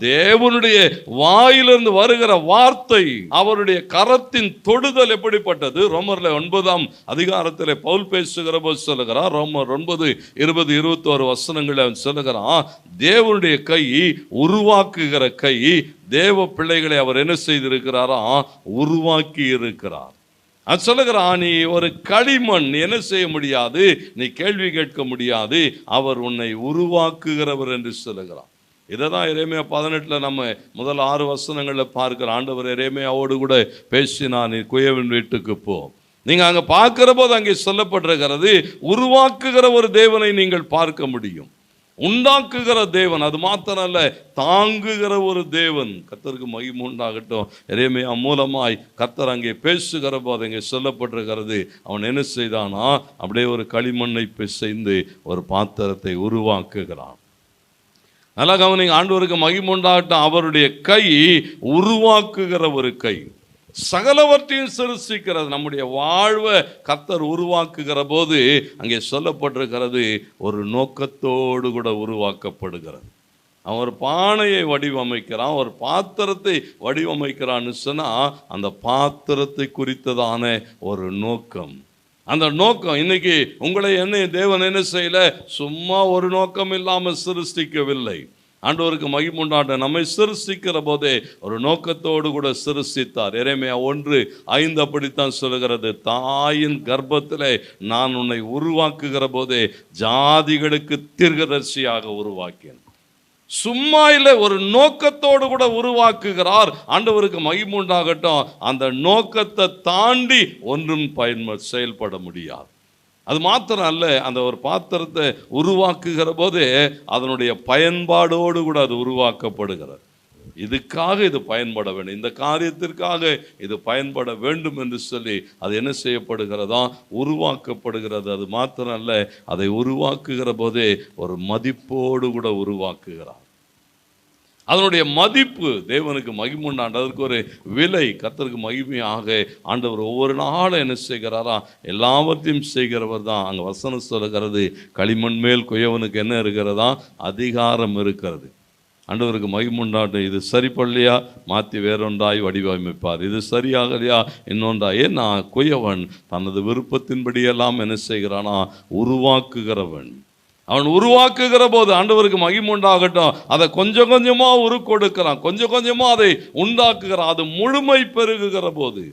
தேவனுடைய வாயிலிருந்து வருகிற வார்த்தை அவருடைய கரத்தின் தொடுதல் எப்படிப்பட்டது? ரோமர்ல ஒன்பதாம் அதிகாரத்தில் பவுல் பேசுகிற போது சொல்லுகிறார். ரோமர் ஒன்பது இருபது இருபத்தோரு வசனங்களை அவன் சொல்லுகிறான் தேவனுடைய கை உருவாக்குகிற கை தேவ பிள்ளைகளை அவர் என்ன செய்திருக்கிறாரா? உருவாக்கி இருக்கிறார். அது சொல்லுகிறான் நீ ஒரு களிமண் என்ன செய்ய முடியாது? நீ கேள்வி கேட்க முடியாது. அவர் உன்னை உருவாக்குகிறவர் என்று சொல்லுகிறான். இதை தான் இறைமையா பதினெட்டில் நம்ம முதல் ஆறு வசனங்களில் பார்க்கிற ஆண்டவர் இறைமையாவோடு கூட பேசி நான் நீ குயவன் வீட்டுக்கு போ. நீங்கள் அங்கே பார்க்குற போது அங்கே சொல்லப்பட்டிருக்கிறது உருவாக்குகிற ஒரு தேவனை நீங்கள் பார்க்க முடியும். உண்டாக்குகிற தேவன் அது மாத்திரம் அல்ல தாங்குகிற ஒரு தேவன். கத்தருக்கு மகிமை உண்டாகட்டும். இறைமையா மூலமாய் கத்தர் அங்கே பேசுகிற போது அங்கே சொல்லப்பட்டிருக்கிறது அவன் என்ன செய்தானா? அப்படியே ஒரு களிமண்ணை பிசைந்து ஒரு பாத்திரத்தை உருவாக்குகிறான். நல்லா கவனிங்க ஆண்டவருக்கு மகிமுண்டாகட்டும் அவருடைய கை உருவாக்குகிற ஒரு கை. சகலவற்றையும் சிருஷ்டிக்கிறது நம்முடைய வாழ்வை கத்தர் உருவாக்குகிற போது அங்கே சொல்லப்பட்டிருக்கிறது ஒரு நோக்கத்தோடு கூட உருவாக்கப்படுகிறது. அவன் ஒரு பானையை வடிவமைக்கிறான் ஒரு பாத்திரத்தை வடிவமைக்கிறான்னு சொன்னால் அந்த பாத்திரத்தை குறித்ததான ஒரு நோக்கம். அந்த நோக்கம் இன்னைக்கு உங்களை என்ன தேவன் என்ன செய்யல? சும்மா ஒரு நோக்கம் இல்லாமல் சிருஷ்டிக்கவில்லை. ஆண்டவருக்கு மகிமுண்டாட்ட நம்மை சிருஷ்டிக்கிற போதே ஒரு நோக்கத்தோடு கூட சிருஷ்டித்தார். இறைமையா ஒன்று ஐந்து அப்படித்தான் சொல்லுகிறது. தாயின் கர்ப்பத்தில் நான் உன்னை உருவாக்குகிற போதே ஜாதிகளுக்கு தீர்க்கதர்சியாக உருவாக்கினேன். சும்மா இல்லை ஒரு நோக்கத்தோடு கூட உருவாக்குகிறார். ஆண்டவருக்கு மகிமுண்டாகட்டும் அந்த நோக்கத்தை தாண்டி ஒன்றும் பயன்ப செயல்பட முடியாது. அது மாத்திரம் அல்ல அந்த ஒரு பாத்திரத்தை உருவாக்குகிற போது அதனுடைய பயன்பாடோடு கூட அது உருவாக்கப்படுகிறது. இதுக்காக இது பயன்பட வேண்டும். இந்த காரியத்திற்காக இது பயன்பட வேண்டும் என்று சொல்லி அது என்ன செய்யப்படுகிறதா? உருவாக்கப்படுகிறது. அது மாத்திரம் அல்ல அதை உருவாக்குகிற போதே ஒரு மதிப்போடு கூட உருவாக்குகிறார். அதனுடைய மதிப்பு தேவனுக்கு மகிமுண்டாண்டு அதற்கு ஒரு விலை கத்தருக்கு மகிமையாக ஆண்டவர் ஒவ்வொரு நாளும் என்ன செய்கிறாரா? எல்லாவற்றையும் செய்கிறவர் தான். அங்கே வசனம் சொல்லுகிறது களிமண் மேல் குயவனுக்கு என்ன இருக்கிறதா? அதிகாரம் இருக்கிறது. ஆண்டவருக்கு மகிமுண்டாட்டும் இது சரிப்படலையா மாற்றி வேறொன்றாய் வடிவமைப்பார். இது சரியாகலையா? இன்னொன்றா ஏன்னா குயவன் தனது விருப்பத்தின்படியெல்லாம் என்ன செய்கிறானா? உருவாக்குகிறவன். அவன் உருவாக்குகிற போது ஆண்டவருக்கு மகிமுண்டாகட்டும். அதை கொஞ்சம் கொஞ்சமாக உரு கொடுக்கிறான். கொஞ்சம் கொஞ்சமாக அதை உண்டாக்குகிறான். அது முழுமை பெருகுகிற போது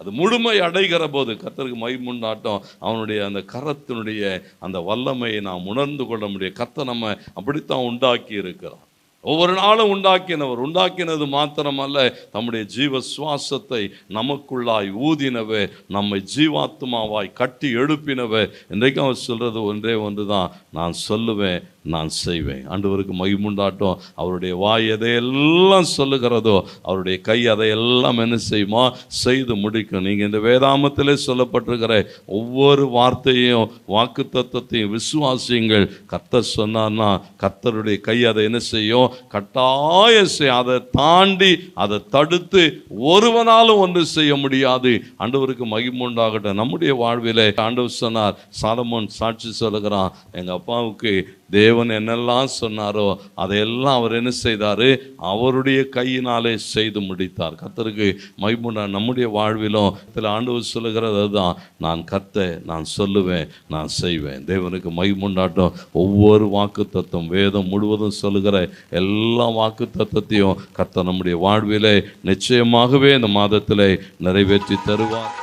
அது முழுமை அடைகிற போது கத்தருக்கு மகிமுண்டாட்டம். அவனுடைய அந்த கரத்தினுடைய அந்த வல்லமையை நாம் உணர்ந்து கொள்ள முடியும். கத்தை நம்ம அப்படித்தான் உண்டாக்கி இருக்கிறான் ஒவ்வொரு நாளும் உண்டாக்கினவர். உண்டாக்கினது மாத்திரமல்ல தம்முடைய ஜீவ சுவாசத்தை நமக்குள்ளாய் ஊதினவே நம்மை ஜீவாத்மாவாய் கட்டி எழுப்பினவே இன்றைக்கும் அவர் சொல்கிறது ஒன்றே ஒன்று தான் நான் சொல்லுவேன் நான் செய்வேன். ஆண்டவருக்கு மகிமுண்டாட்டம். அவருடைய வாய் எதையெல்லாம் சொல்லுகிறதோ அவருடைய கை அதையெல்லாம் என்ன செய்யுமா? செய்து முடிக்கும். நீங்கள் இந்த வேதாமத்திலே சொல்லப்பட்டிருக்கிற ஒவ்வொரு வார்த்தையும் வாக்கு தத்துவத்தையும் விசுவாசியுங்கள். கர்த்தர் சொன்னார்னா கர்த்தருடைய கை அதை என்ன செய்யும்? கட்டாய செய்யும். அதை தாண்டி அதை தடுத்து ஒருவனாலும் ஒன்று செய்ய முடியாது. ஆண்டவருக்கு மகிமுண்டாகட்டும். நம்முடைய வாழ்விலே ஆண்டவர் சொன்னார் சாலமோன் சாட்சி சொல்லுகிறான் எங்கள் அப்பாவுக்கு தேவன் என்னெல்லாம் சொன்னாரோ அதையெல்லாம் அவர் என்ன செய்தார்? அவருடைய கையினாலே செய்து முடித்தார். கத்தருக்கு மைமுனா நம்முடைய வாழ்விலும் சில ஆண்டவர் சொல்லுகிறது தான் நான் கத்த நான் சொல்லுவேன் நான் செய்வேன். தேவனுக்கு மைமுண்டாட்டம் ஒவ்வொரு வாக்கு தத்துவம் வேதம் முழுவதும் சொல்லுகிற எல்லா வாக்கு தத்துவத்தையும் கத்த நம்முடைய வாழ்விலே நிச்சயமாகவே இந்த மாதத்திலே நிறைவேற்றி தருவார்.